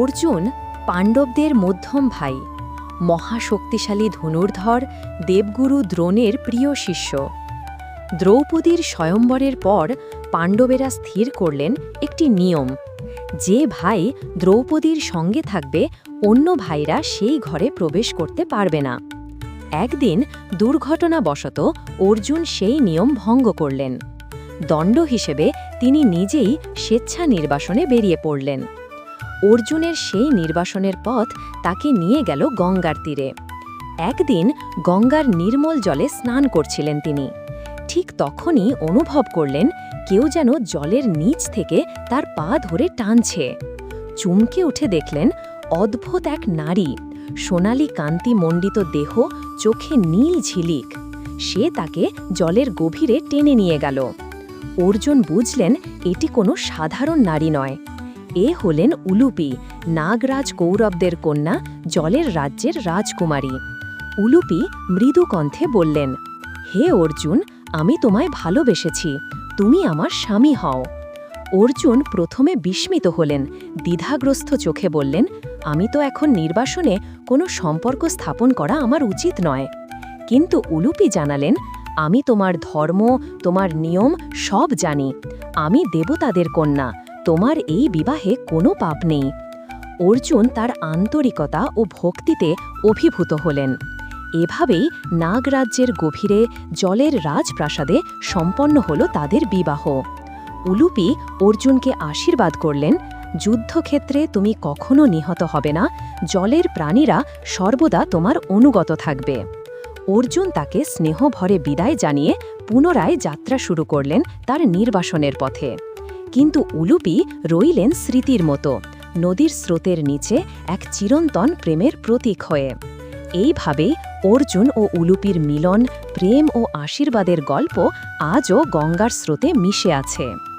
অর্জুন পাণ্ডবদের মধ্যম ভাই, মহাশক্তিশালী ধনুর্ধর দেবগুরু দ্রোণের প্রিয় শিষ্য। দ্রৌপদীর স্বয়ম্বরের পর পাণ্ডবেরা স্থির করলেন একটি নিয়ম, যে ভাই দ্রৌপদীর সঙ্গে থাকবে অন্য ভাইরা সেই ঘরে প্রবেশ করতে পারবে না। একদিন দুর্ঘটনাবশত অর্জুন সেই নিয়ম ভঙ্গ করলেন। দণ্ড হিসেবে তিনি নিজেই স্বেচ্ছা নির্বাসনে বেরিয়ে পড়লেন। অর্জুনের সেই নির্বাসনের পথ তাকে নিয়ে গেল গঙ্গার তীরে। একদিন গঙ্গার নির্মল জলে স্নান করছিলেন তিনি। ঠিক তখনই অনুভব করলেন কেউ যেন জলের নিচ থেকে তার পা ধরে টানছে। চুমকে উঠে দেখলেন অদ্ভুত এক নারী, সোনালি কান্তি মণ্ডিত দেহ, চোখে নীল ঝিলিক। সে তাকে জলের গভীরে টেনে নিয়ে গেল। অর্জুন বুঝলেন এটি কোনো সাধারণ নারী নয়। এ হলেন উলুপি, নাগরাজ কৌরবদের কন্যা, জলের রাজ্যের রাজকুমারী। উলুপি মৃদু কণ্ঠে বললেন, হে অর্জুন, আমি তোমায় ভালোবেসেছি, তুমি আমার স্বামী হও। অর্জুন প্রথমে বিস্মিত হলেন, দ্বিধাগ্রস্ত চোখে বললেন, আমি তো এখন নির্বাসনে কোনো সম্পর্ক স্থাপন করা আমার উচিত নয়। কিন্তু উলুপি জানালেন, আমি তোমার ধর্ম, তোমার নিয়ম সব জানি। আমি দেবতাদের কন্যা তোমার এই বিবাহে কোনো পাপ নেই। অর্জুন তার আন্তরিকতা ও ভক্তিতে অভিভূত হলেন। এভাবেই নাগরাজ্যের গভীরে জলের রাজপ্রাসাদে সম্পন্ন হল তাদের বিবাহ। উলুপি অর্জুনকে আশীর্বাদ করলেন, যুদ্ধক্ষেত্রে তুমি কখনো নিহত হবে না, জলের প্রাণীরা সর্বদা তোমার অনুগত থাকবে। অর্জুন তাকে স্নেহভরে বিদায় জানিয়ে পুনরায় যাত্রা শুরু করলেন তার নির্বাসনের পথে। কিন্তু উলুপি রইলেন স্মৃতির মতো, নদীর স্রোতের নিচে এক চিরন্তন প্রেমের প্রতীক হয়ে। এইভাবে অর্জুন ও উলুপির মিলন, প্রেম ও আশীর্বাদের গল্প আজও গঙ্গার স্রোতে মিশে আছে।